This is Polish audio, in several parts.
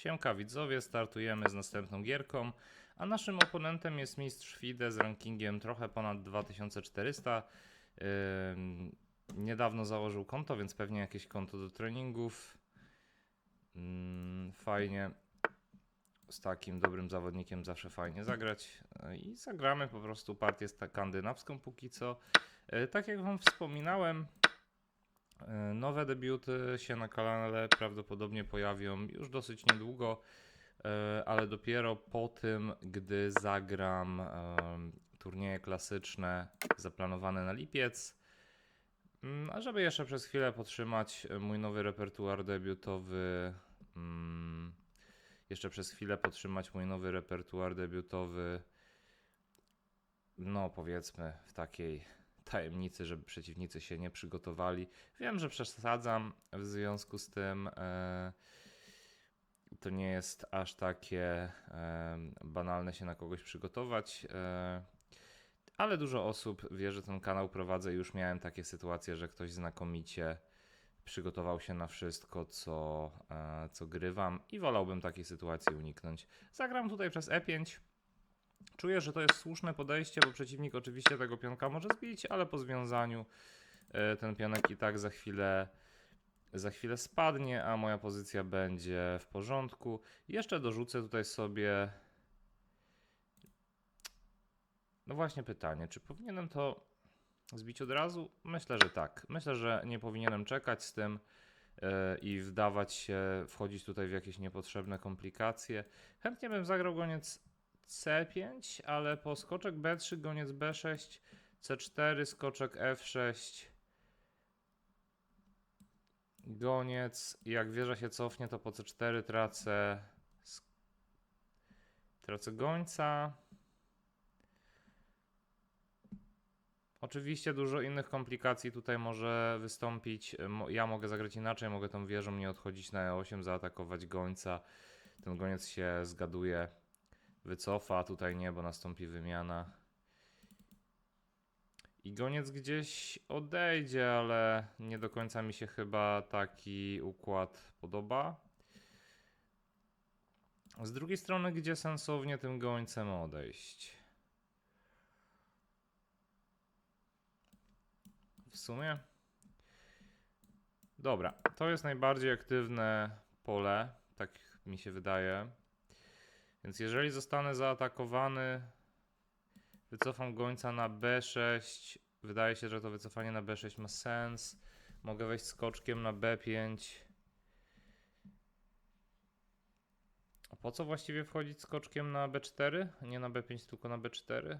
Siemka widzowie, startujemy z następną gierką, a naszym oponentem jest mistrz FIDE z rankingiem trochę ponad 2400. Ym, niedawno założył konto, więc pewnie jakieś konto do treningów. Ym, fajnie. Z takim dobrym zawodnikiem zawsze fajnie zagrać. Yy, I zagramy po prostu partię skandynawską póki co. Yy, Tak jak Wam wspominałem, Nowe debiuty się na kanale prawdopodobnie pojawią już dosyć niedługo, e, ale dopiero po tym, gdy zagram em, turnieje klasyczne zaplanowane na lipiec. Mm, A żeby jeszcze przez chwilę podtrzymać e, mój nowy repertuar debiutowy, mm, jeszcze przez chwilę podtrzymać mój nowy repertuar debiutowy, no powiedzmy w takiej tajemnicy, żeby przeciwnicy się nie przygotowali. Wiem, że przesadzam w związku z tym. E, to nie jest aż takie e, banalne się na kogoś przygotować. E, ale dużo osób wie, że ten kanał prowadzę. Już miałem takie sytuacje, że ktoś znakomicie przygotował się na wszystko, co, co grywam i wolałbym takiej sytuacji uniknąć. Zagram tutaj przez E E5. Czuję, że to jest słuszne podejście, bo przeciwnik oczywiście tego pionka może zbić, ale po związaniu e, ten pionek i tak za chwilę, za chwilę spadnie, a moja pozycja będzie w porządku. Jeszcze dorzucę tutaj sobie. No właśnie pytanie, czy powinienem to zbić od razu? Myślę, że tak. Myślę, że nie powinienem czekać z tym e, i wdawać się, wchodzić tutaj w jakieś niepotrzebne komplikacje. Chętnie bym zagrał goniec C5, ale po skoczek B3, goniec B6, C4, skoczek F6, goniec. Jak wieża się cofnie, to po C4 tracę, tracę gońca. Oczywiście dużo innych komplikacji tutaj może wystąpić. Ja mogę zagrać inaczej, mogę tą wieżą nie odchodzić na E8, zaatakować gońca. Ten goniec się zgaduje wycofa, tutaj nie, bo nastąpi wymiana. I goniec gdzieś odejdzie, ale nie do końca mi się chyba taki układ podoba. Z drugiej strony, gdzie sensownie tym gońcem odejść? W sumie. Dobra, to jest najbardziej aktywne pole, tak mi się wydaje. Więc jeżeli zostanę zaatakowany, wycofam gońca na B6. Wydaje się, że to wycofanie na B6 ma sens. Mogę wejść skoczkiem na B5. A po co właściwie wchodzić skoczkiem na B4? Nie na B5, tylko na B4.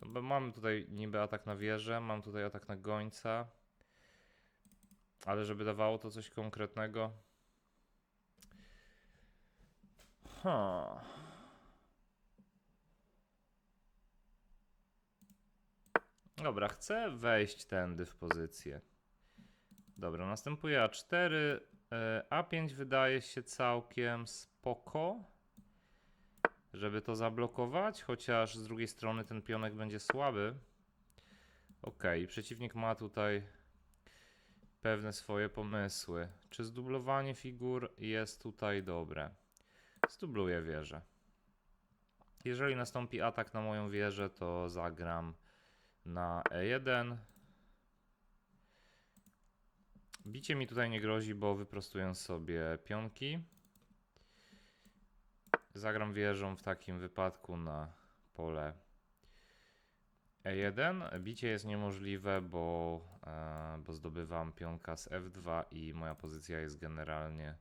No bo mamy tutaj niby atak na wieżę, mam tutaj atak na gońca. Ale żeby dawało to coś konkretnego, Dobra, chcę wejść tędy w pozycję. Dobra, następuje A4. e, A5 wydaje się całkiem spoko, żeby to zablokować, chociaż z drugiej strony ten pionek będzie słaby. Ok, przeciwnik ma tutaj pewne swoje pomysły. Czy zdublowanie figur jest tutaj dobre? Zdubluję wieżę. Jeżeli nastąpi atak na moją wieżę, to zagram na E1. Bicie mi tutaj nie grozi, bo wyprostuję sobie pionki. Zagram wieżą w takim wypadku na pole E1. Bicie jest niemożliwe, bo, e, bo zdobywam pionka z F2 i moja pozycja jest generalnie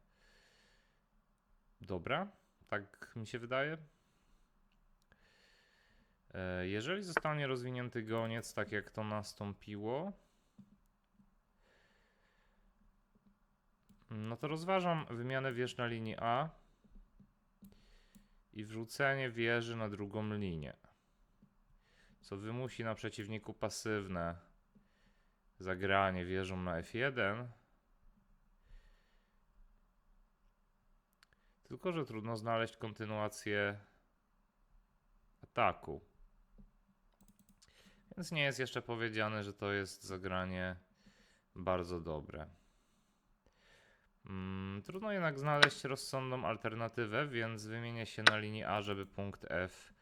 dobra. Tak mi się wydaje. E, Jeżeli zostanie rozwinięty goniec, tak jak to nastąpiło, no to rozważam wymianę wież na linii A i wrzucenie wieży na drugą linię, co wymusi na przeciwniku pasywne zagranie wieżą na F1. Tylko, że trudno znaleźć kontynuację ataku. Więc nie jest jeszcze powiedziane, że to jest zagranie bardzo dobre. Mm, trudno jednak znaleźć rozsądną alternatywę, więc wymienię się na linii A, żeby punkt F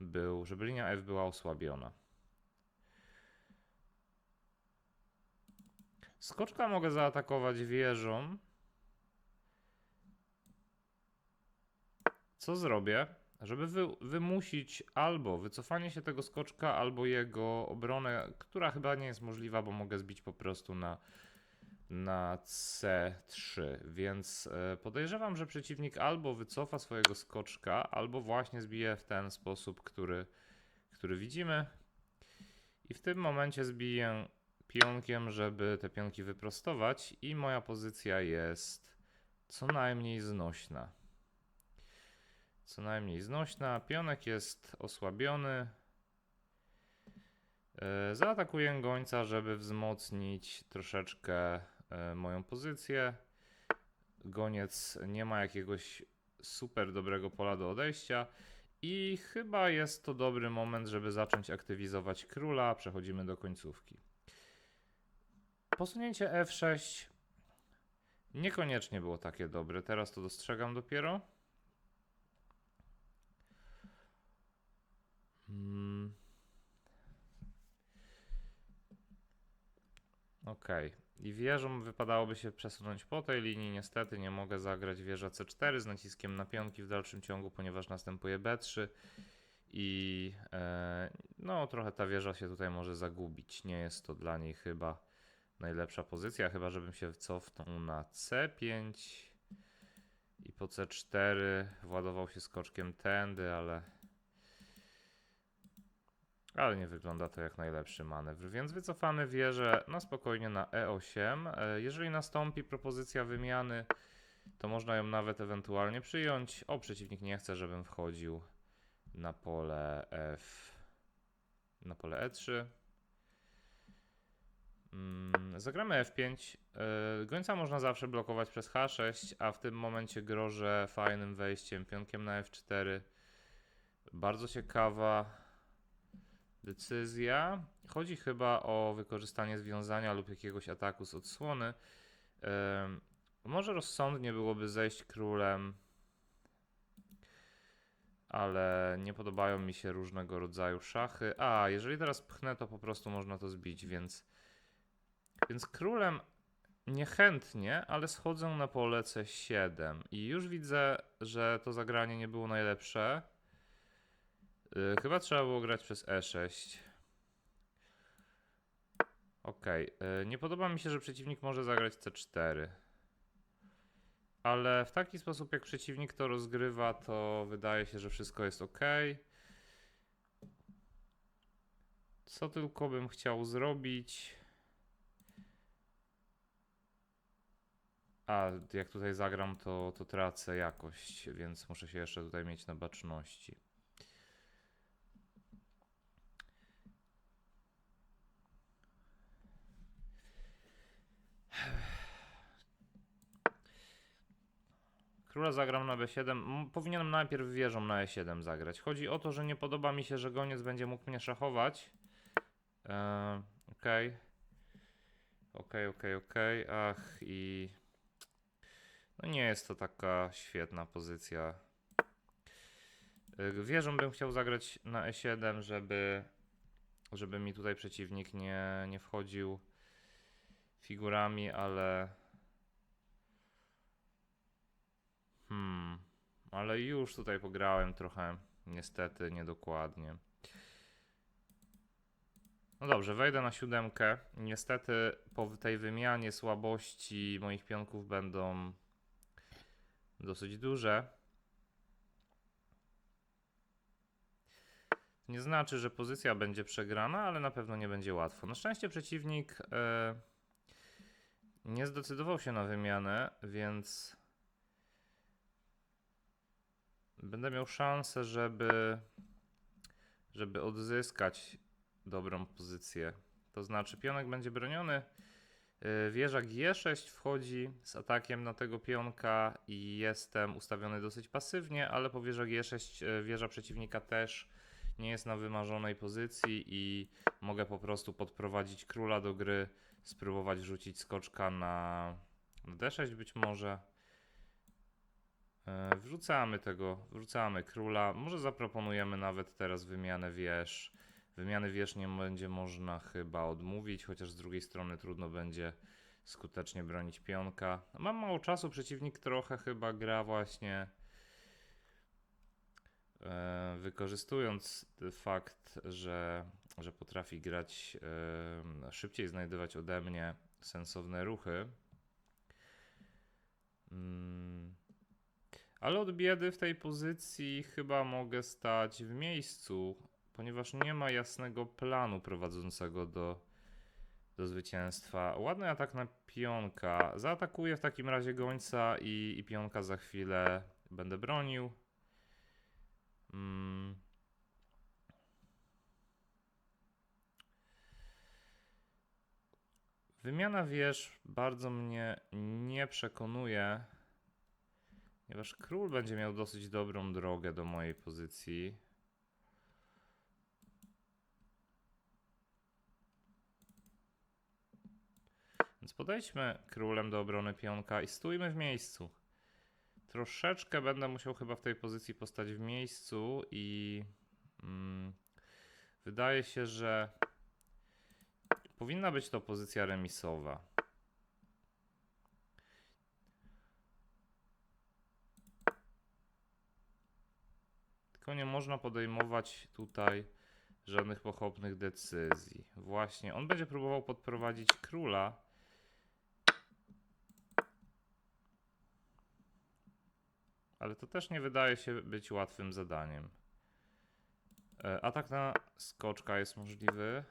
był, żeby linia F była osłabiona. Skoczka mogę zaatakować wieżą. Co zrobię? Żeby wy, wymusić albo wycofanie się tego skoczka, albo jego obronę, która chyba nie jest możliwa, bo mogę zbić po prostu na, na C3. Więc e, podejrzewam, że przeciwnik albo wycofa swojego skoczka, albo właśnie zbije w ten sposób, który, który widzimy. I w tym momencie zbiję pionkiem, żeby te pionki wyprostować, i moja pozycja jest co najmniej znośna co najmniej znośna. Pionek jest osłabiony. E, Zaatakuję gońca, żeby wzmocnić troszeczkę e, moją pozycję. Goniec nie ma jakiegoś super dobrego pola do odejścia. I chyba jest to dobry moment, żeby zacząć aktywizować króla. Przechodzimy do końcówki. Posunięcie F6 niekoniecznie było takie dobre. Teraz to dostrzegam dopiero. Mm. Okej. I wieżą wypadałoby się przesunąć po tej linii. Niestety nie mogę zagrać wieża C4 z naciskiem na pionki w dalszym ciągu, ponieważ następuje B3 i e, no trochę ta wieża się tutaj może zagubić. Nie jest to dla niej chyba najlepsza pozycja, chyba żebym się cofnął na C5 i po C4 władował się skoczkiem tędy, ale ale nie wygląda to jak najlepszy manewr, więc wycofamy wieżę na spokojnie na E8. E, Jeżeli nastąpi propozycja wymiany, to można ją nawet ewentualnie przyjąć. O, przeciwnik nie chce, żebym wchodził na pole F, na pole E3. Mm, Zagramy F5. E, Gońca można zawsze blokować przez H6, a w tym momencie grożę fajnym wejściem pionkiem na F4. Bardzo ciekawa decyzja. Chodzi chyba o wykorzystanie związania lub jakiegoś ataku z odsłony. Może rozsądnie byłoby zejść królem, ale nie podobają mi się różnego rodzaju szachy. A, jeżeli teraz pchnę, to po prostu można to zbić, więc, więc królem niechętnie, ale schodzę na pole C7 i już widzę, że to zagranie nie było najlepsze. Yy, chyba trzeba było grać przez E6. Okej, yy, nie podoba mi się, że przeciwnik może zagrać C4. Ale w taki sposób, jak przeciwnik to rozgrywa, to wydaje się, że wszystko jest ok. Co tylko bym chciał zrobić. A, jak tutaj zagram, to, to tracę jakość, więc muszę się jeszcze tutaj mieć na baczności. Króla zagram na B7. M, Powinienem najpierw wieżą na E7 zagrać. Chodzi o to, że nie podoba mi się, że goniec będzie mógł mnie szachować. Eee, Okej. Okej, okej, okej. Ach i... No nie jest to taka świetna pozycja. Y, Wieżą bym chciał zagrać na E7, żeby, żeby mi tutaj przeciwnik nie, nie wchodził figurami, ale... Hmm, ale już tutaj pograłem trochę, niestety, niedokładnie. No dobrze, wejdę na siódemkę. Niestety po tej wymianie słabości moich pionków będą dosyć duże. Nie znaczy, że pozycja będzie przegrana, ale na pewno nie będzie łatwo. Na szczęście przeciwnik e, nie zdecydował się na wymianę, więc będę miał szansę, żeby, żeby odzyskać dobrą pozycję. To znaczy, pionek będzie broniony. Yy, Wieża G6 wchodzi z atakiem na tego pionka i jestem ustawiony dosyć pasywnie, ale po wieża G6 yy, wieża przeciwnika też nie jest na wymarzonej pozycji i mogę po prostu podprowadzić króla do gry, spróbować rzucić skoczka na, D6 być może. E, Wrzucamy tego, wrzucamy króla. Może zaproponujemy nawet teraz wymianę wież. Wymiany wież nie będzie można chyba odmówić, chociaż z drugiej strony trudno będzie skutecznie bronić pionka. Mam mało czasu, przeciwnik trochę chyba gra właśnie e, wykorzystując fakt, że, że potrafi grać e, szybciej, znajdywać ode mnie sensowne ruchy. Mm. Ale od biedy w tej pozycji chyba mogę stać w miejscu, ponieważ nie ma jasnego planu prowadzącego do, do zwycięstwa. Ładny atak na pionka. Zaatakuję w takim razie gońca i, i pionka za chwilę będę bronił. Mm. Wymiana wież bardzo mnie nie przekonuje, ponieważ król będzie miał dosyć dobrą drogę do mojej pozycji. Więc podejdźmy królem do obrony pionka i stójmy w miejscu. Troszeczkę będę musiał chyba w tej pozycji postać w miejscu i mm, wydaje się, że powinna być to pozycja remisowa. Tylko nie można podejmować tutaj żadnych pochopnych decyzji. Właśnie, on będzie próbował podprowadzić króla. Ale to też nie wydaje się być łatwym zadaniem. E, Atak na skoczka jest możliwy.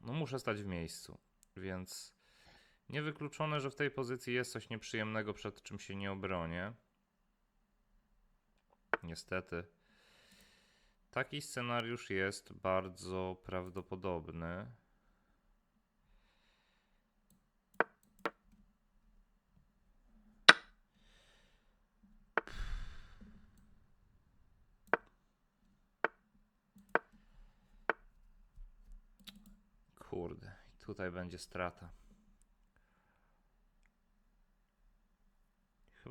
No muszę stać w miejscu, więc niewykluczone, że w tej pozycji jest coś nieprzyjemnego, przed czym się nie obronię. Niestety. Taki scenariusz jest bardzo prawdopodobny. Kurde, tutaj będzie strata.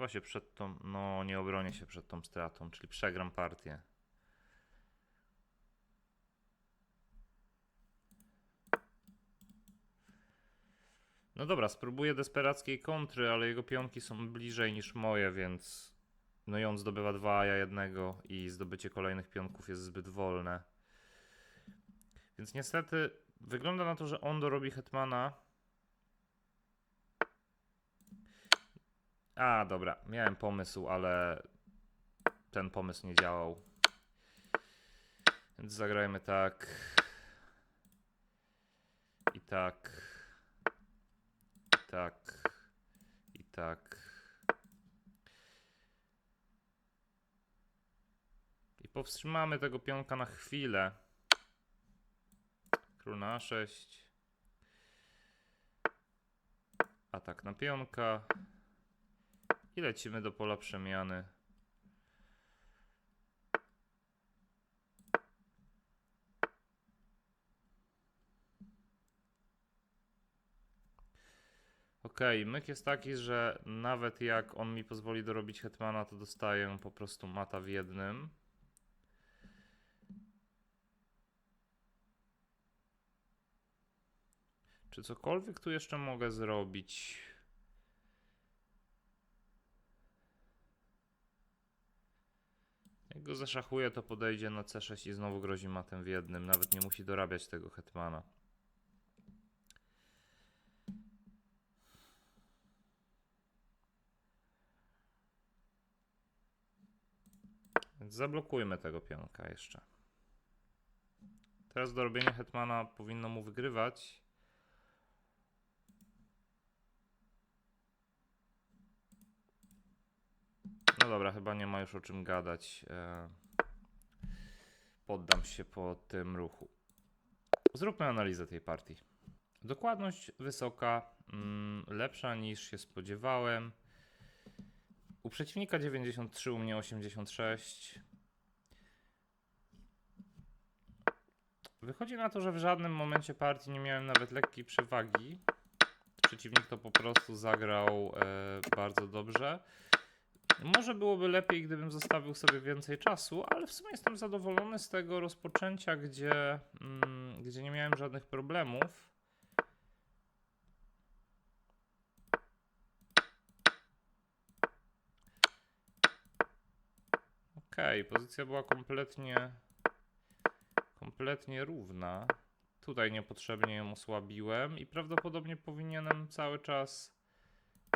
Chyba się przed tą. No, nie obronię się przed tą stratą, czyli przegram partię. No dobra, spróbuję desperackiej kontry, ale jego pionki są bliżej niż moje, więc. No i on zdobywa dwa, a ja jednego, i zdobycie kolejnych pionków jest zbyt wolne. Więc niestety wygląda na to, że on dorobi Hetmana. A, dobra, miałem pomysł, ale ten pomysł nie działał. Więc zagrajmy tak. I tak. I tak. I tak. I powstrzymamy tego pionka na chwilę. Król na A6. Atak na pionka. I lecimy do pola przemiany. Okej, myk jest taki, że nawet jak on mi pozwoli dorobić hetmana, to dostaję po prostu mata w jednym. Czy cokolwiek tu jeszcze mogę zrobić? Jak go zaszachuję, to podejdzie na C6 i znowu grozi matem w jednym. Nawet nie musi dorabiać tego hetmana. Więc zablokujmy tego pionka jeszcze. Teraz dorobienie hetmana powinno mu wygrywać. No dobra, chyba nie ma już o czym gadać. E, Poddam się po tym ruchu. Zróbmy analizę tej partii. Dokładność wysoka, mm, lepsza niż się spodziewałem. U przeciwnika 93, u mnie 86. Wychodzi na to, że w żadnym momencie partii nie miałem nawet lekkiej przewagi. Przeciwnik to po prostu zagrał e, bardzo dobrze. Może byłoby lepiej, gdybym zostawił sobie więcej czasu, ale w sumie jestem zadowolony z tego rozpoczęcia, gdzie, mm, gdzie nie miałem żadnych problemów. Okej, pozycja była kompletnie kompletnie równa. Tutaj niepotrzebnie ją osłabiłem i prawdopodobnie powinienem cały czas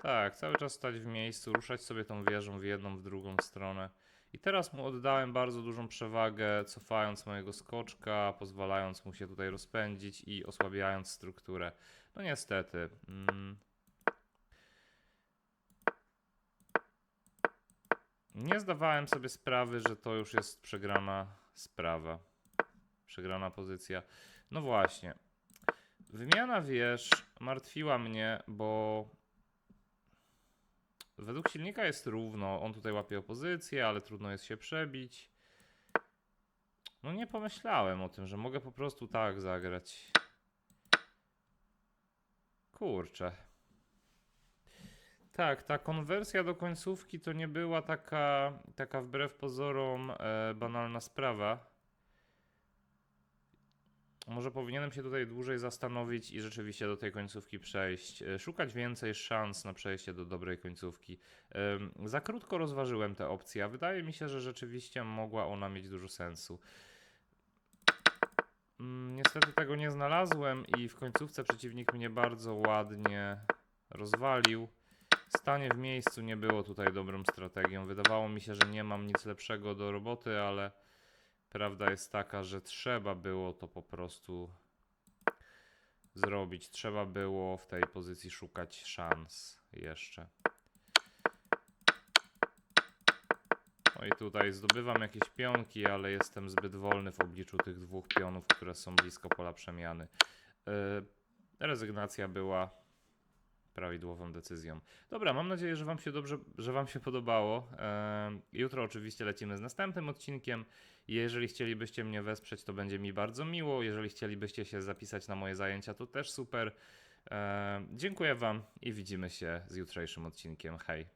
tak, cały czas stać w miejscu, ruszać sobie tą wieżą w jedną, w drugą stronę. I teraz mu oddałem bardzo dużą przewagę, cofając mojego skoczka, pozwalając mu się tutaj rozpędzić i osłabiając strukturę. No niestety. Mm. Nie zdawałem sobie sprawy, że to już jest przegrana sprawa. Przegrana pozycja. No właśnie. Wymiana wież martwiła mnie, bo według silnika jest równo. On tutaj łapie opozycję, ale trudno jest się przebić. No nie pomyślałem o tym, że mogę po prostu tak zagrać. Kurczę. Tak, ta konwersja do końcówki to nie była taka, taka wbrew pozorom e, banalna sprawa. Może powinienem się tutaj dłużej zastanowić i rzeczywiście do tej końcówki przejść. E, Szukać więcej szans na przejście do dobrej końcówki. Za krótko rozważyłem tę opcję, a wydaje mi się, że rzeczywiście mogła ona mieć dużo sensu. Mm, Niestety tego nie znalazłem i w końcówce przeciwnik mnie bardzo ładnie rozwalił. Stanie w miejscu nie było tutaj dobrą strategią. Wydawało mi się, że nie mam nic lepszego do roboty, ale prawda jest taka, że trzeba było to po prostu zrobić. Trzeba było w tej pozycji szukać szans jeszcze. No i tutaj zdobywam jakieś pionki, ale jestem zbyt wolny w obliczu tych dwóch pionów, które są blisko pola przemiany. Yy, rezygnacja była prawidłową decyzją. Dobra, mam nadzieję, że Wam się dobrze, że Wam się podobało. Em, Jutro oczywiście lecimy z następnym odcinkiem. Jeżeli chcielibyście mnie wesprzeć, to będzie mi bardzo miło. Jeżeli chcielibyście się zapisać na moje zajęcia, to też super. Em, Dziękuję Wam i widzimy się z jutrzejszym odcinkiem. Hej!